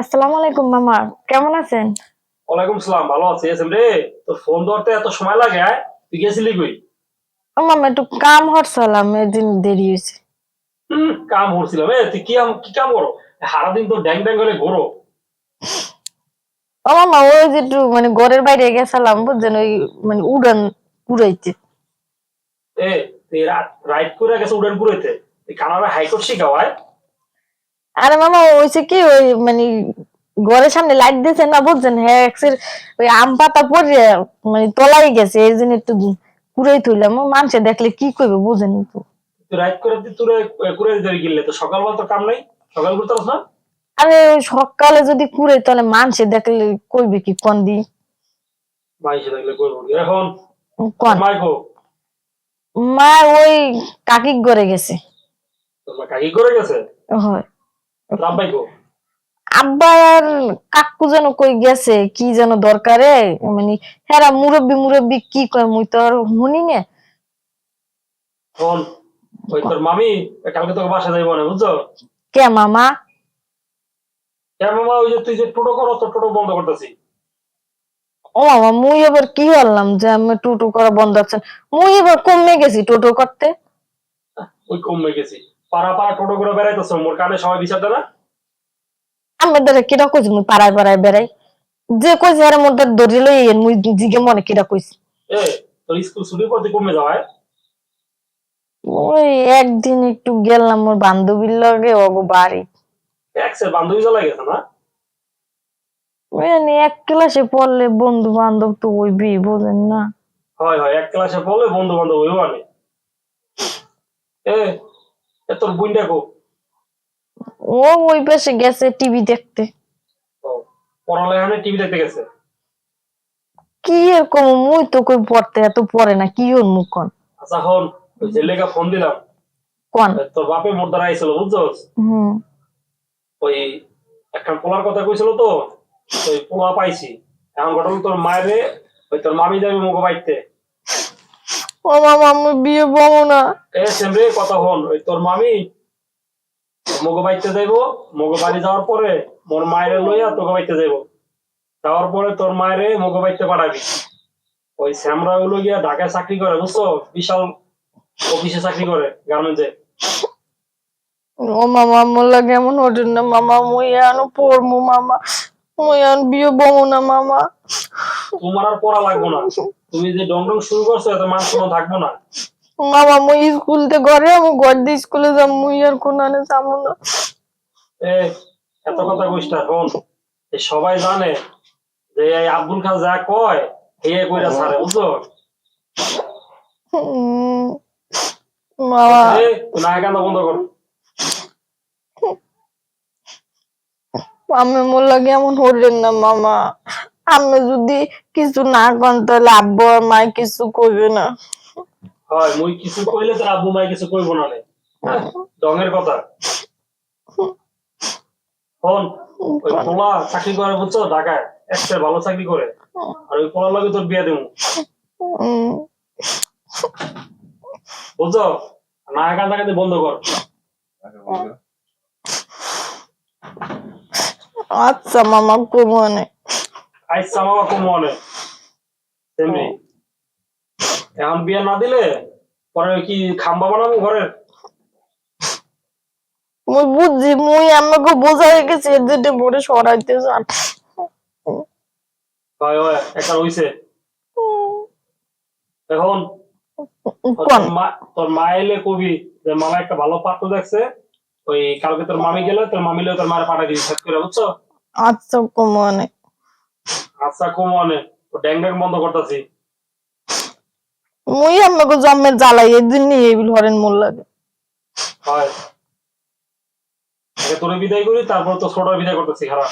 আসসালামু আলাইকুম মামা। কেমন আছেন? ওয়ালাইকুম সালাম ভালো আছি। এসএম রে ফোন ধরতে এত সময় লাগে তুই গেছিলি কই? ও মামা একটু কাম হরছিলাম এদিন দেরি হয়েছে। কাম করছিলাম এ তুই কি কি কাম করো? সারাদিন তো ড্যাং ড্যাং করে ঘোরো। ও মামা ওই যে একটু মানে ঘরের বাইরে গেছিলাম বুঝছেন? ওই মানে উড়ান উড়াইতে এ তুই রাইড করে গেছে উড়ান তুই কানাডা হাইকোর্ট শিখাওয়ায় আরে মামা ওইছে কি ওই মানে ঘরের সামনে লাইট দিয়েছে না বুঝছেন? হ্যাঁ ওই আম পাতা পড়ে মানে তলাই গেছে এই জন্য একটু কুড়াই তুইলাম মানুষে দেখলে কি করবে বুঝেন তো রাইড করে তুই তুই করে দিতে গেলে তো সকালবেলা তো কাম নাই? সকাল করতে না? আরে সকালে যদি কুড়াই তাহলে মানুষে দেখলে কইবে কি কন দি এখন কন? মাইকো মা ওই কাকি ঘরে গেছে। মা কাকি করে গেছে? হয়। রাব্বাইকো আব্বা আর কাকু যেন কই গেছে কি যেন দরকারে? মানে হেরা মুরব্বি মুরব্বি কি কয় মুই তো আর শুনি না। ওই তোর মামি কালকে তোকে বাসা যাইব না বুঝছ? কে মামা? মামা ওই যে তুই যে টোটো করো তো টোটো বন্ধ করতেছি। ও মামা মুই এবার কি হলাম যে আমি টুটু করা বন্ধ আছেন মুই এবার কমে গেছি টোটো করতে। ওই কমে গেছি। পাড়া পাড়া টোটো করে বেড়াইতেছ মোর কানে সবাই বিচার দেয় না? কিরা কইছি মুই পাড়ায় পাড়ায় বেড়াই? যে কইছে হেরা মোর দ্বারা লই আইন, মুই জিগে মনে কিরা কইছি। এ তোর স্কুল ছুটি করতে কমে যাওয়ায় ওই একদিন একটু গেলাম মোর বান্ধবীর লগে ওগো বাড়ি। বান্ধবী গেছে না? এক ক্লাসে পড়লে বন্ধু বান্ধব তো হইবি বোঝেন না। হয় হয় এক ক্লাসে পড়লে বন্ধু বান্ধব হইব এ তোর বুইন্ডা কো ও ওই পাশে গেছে টিভি দেখতে। ও, পড়ালেখানে টিভি দেখতে গেছে? কি এরকম মুই তো কই পড়তে এত পড়ে না কি ওর মুখ কন? আচ্ছা হন ওই ছেলেকে ফোন দিলাম। কন? তোর বাপে মোর দ্বারা আইছিল বুঝছস? হুম। ওই একটা পোলার কথা কইছিল তো ওই পোলা পাইছি। এখন ঘটনা তোর মায়েরে ওই তোর মামি যাবে মুখ বাইতে ও মামা আমি বিয়ে পাবো না। এ সেমরে কথা হন ওই তোর মামি মগো বাইতে যাইবো মগো বাড়ি যাওয়ার পরে মোর মায়ের লইয়া তোকে বাইতে যাইবো। যাওয়ার পরে তোর মায়েরে মগো বাইতে পাঠাবি। ওই শ্যামরা গুলো গিয়া ঢাকায় চাকরি করে বুঝছ? বিশাল অফিসে চাকরি করে গার্মেন্টসে। ও মামা আমার লাগে এমন ওঠেন না মামা মুই এনো পড়মু মামা। মুই এখন বিয়ে পাবো না মামা। তোমার আর পড়া লাগবো না। তুমি যে ডং ডং শুরু করছ এত মান সম্মান থাকব না। মামা মুই স্কুল তে ঘরে আমি ঘর দিয়ে স্কুলে যাম মুই আর কোন আনে যাব না। এ এত কথা কইস না শোন। এই সবাই জানে যে এই আব্দুল খান যা কয় হে কইরা ছাড়ে বুঝছ? মামা। এ না কান্দা বন্ধ কর। আমি মোর লাগে এমন হরেন না মামা। আমি যদি কিছু না কন তাহলে আব্বু আর মা কিছু করবে না। হয় মুই কিছু কইলে তোর আব্বু মাই কিছু কইব না ডঙের কথা। হন ওই পোলা চাকরি করে বুঝছ ঢাকায়। একটা ভালো চাকরি করে। আর ওই পোলার লগে তোর বিয়ে দেবো। বুঝছ? না কান্দে বন্ধ কর। আচ্ছা মামা কমনে কম মনে তেমনি এখন বিয়ে না দিলে পরে কি খাম্বা বানাবো ঘরের মুই বুঝছি মুই আমাকে বোঝা হয়ে গেছে এর পরে সরাইতে চান। হয় হয় একটা হইছে। এখন কোন? তোর মা তোর মা এলে কবি যে মামা একটা ভালো পাত্র দেখছে ওই কালকে তোর মামি গেলে তোর মামি লে তোর মায়ের সেট করে বুঝছ? আচ্ছা কমনে আচ্ছা কম অনে ড্যাং ড্যাং বন্ধ করতেছি। মুই আমাকে জ্বালাই এর জন্য এইগুলো হরেন মোর লাগে। হয়। আগে তোরে বিদায় করি তারপর তো ছোট বিদায় করতেছি খারাপ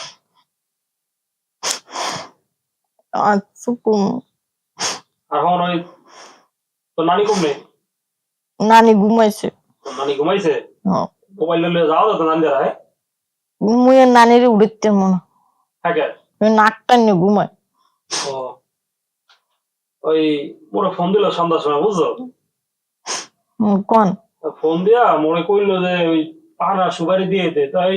আচ্ছা কম। এখন ওই তোর নানি কমবে? নানি ঘুমাইছে। নানি ঘুমাইছে? হ্যাঁ। মোবাইল নিয়ে যাও তো নানি দ্বারা হ্যাঁ? মুই নানির উড়িতে মনে থাকে নাকটা নিয়ে ঘুমায়। ওই মোরে ফোন দিল সন্ধ্যার সময় বুঝছ? কোন? ফোন দিয়া কইলো যে ওই পানা সুপারি দিয়ে দে। তাই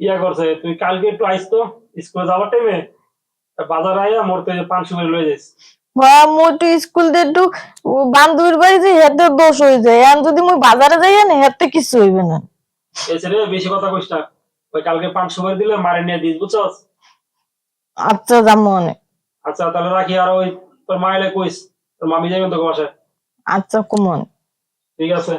ইয়া করছে তুই কালকে একটু আইস তো স্কুলে যাওয়ার টাইমে বাজার আইয়া মোর তো পান সুপারি লয়ে যাইস। মুই স্কুল দিয়ে একটু বান্ধবীর বাড়ি যাই হেতে দোষ হয়ে যায়। আর যদি মুই বাজারে যাই না হেতে কিছু হইবে না। এসে রে বেশি কথা কইস না। ওই কালকে পান সুপারি দিলে মারে নিয়ে দিস বুঝছস? আচ্ছা যাব অনেক। আচ্ছা তাহলে রাখি আর ওই তোর মাইলে কইস তোর মামি যাবেন তোকে বাসায় আচ্ছা কুমন। ঠিক আছে।